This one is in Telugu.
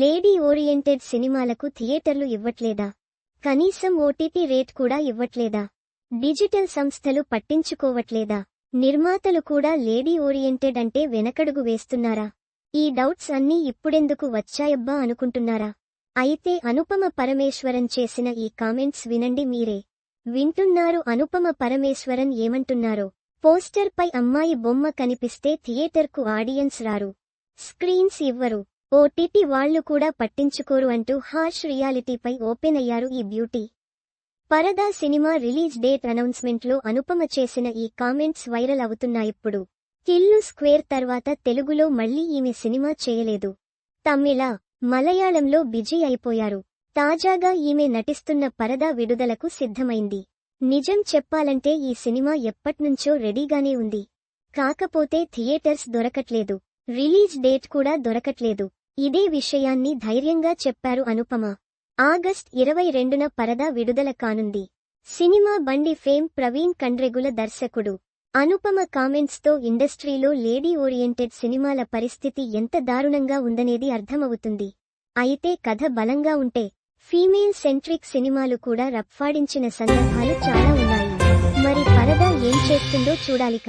లేడీ ఓరియంటెడ్ సినిమాలకు థియేటర్లు ఇవ్వట్లేదా? కనీసం ఓటీటీ రేట్ కూడా ఇవ్వట్లేదా? డిజిటల్ సంస్థలు పట్టించుకోవట్లేదా? నిర్మాతలు కూడా లేడీ ఓరియంటెడ్ అంటే వెనకడుగు వేస్తున్నారా? ఈ డౌట్స్ అన్నీ ఇప్పుడెందుకు వచ్చాయబ్బా అనుకుంటున్నారా? అయితే అనుపమ పరమేశ్వరన్ చేసిన ఈ కామెంట్స్ వినండి మీరే. వింటున్నారు అనుపమ పరమేశ్వరన్ ఏమంటున్నారో? పోస్టర్ పై అమ్మాయి బొమ్మ కనిపిస్తే థియేటర్కు ఆడియన్స్ రారు. స్క్రీన్స్ ఇవ్వరు. ఓటీటీ వాళ్ళు కూడా పట్టించుకోరు అంటూ హార్ష్ రియాలిటీపై ఓపెన్ అయ్యారు ఈ beauty. Paradha cinema release date అనౌన్స్మెంట్లో Anupama చేసిన ఈ కామెంట్స్ వైరల్ అవుతున్నాయిప్పుడు కిల్లు స్క్వేర్ తర్వాత తెలుగులో మళ్ళీ ఈమె సినిమా చేయలేదు. తమిళ మలయాళంలో బిజీ అయిపోయారు. తాజాగా ఈమె నటిస్తున్న పరదా విడుదలకు సిద్ధమైంది. నిజం చెప్పాలంటే ఈ సినిమా ఎప్పట్నుంచో రెడీగానే ఉంది. కాకపోతే థియేటర్స్ దొరకట్లేదు. రిలీజ్ డేట్ కూడా దొరకట్లేదు. ఇదే విషయాన్ని ధైర్యంగా చెప్పారు అనుపమ. ఆగస్ట్ ఇరవై రెండున పరదా విడుదల కానుంది. సినిమా బండి ఫేమ్ ప్రవీణ్ కండ్రెగుల దర్శకుడు. అనుపమ కామెంట్స్తో ఇండస్ట్రీలో లేడీ ఓరియంటెడ్ సినిమాల పరిస్థితి ఎంత దారుణంగా ఉందనేది అర్థమవుతుంది. అయితే కథ బలంగా ఉంటే ఫీమేల్ సెంట్రిక్ సినిమాలు కూడా రప్ఫాడించిన సందర్భాలు చాలా ఉన్నాయి. మరి పరదా ఏం చేస్తుందో చూడాలిక.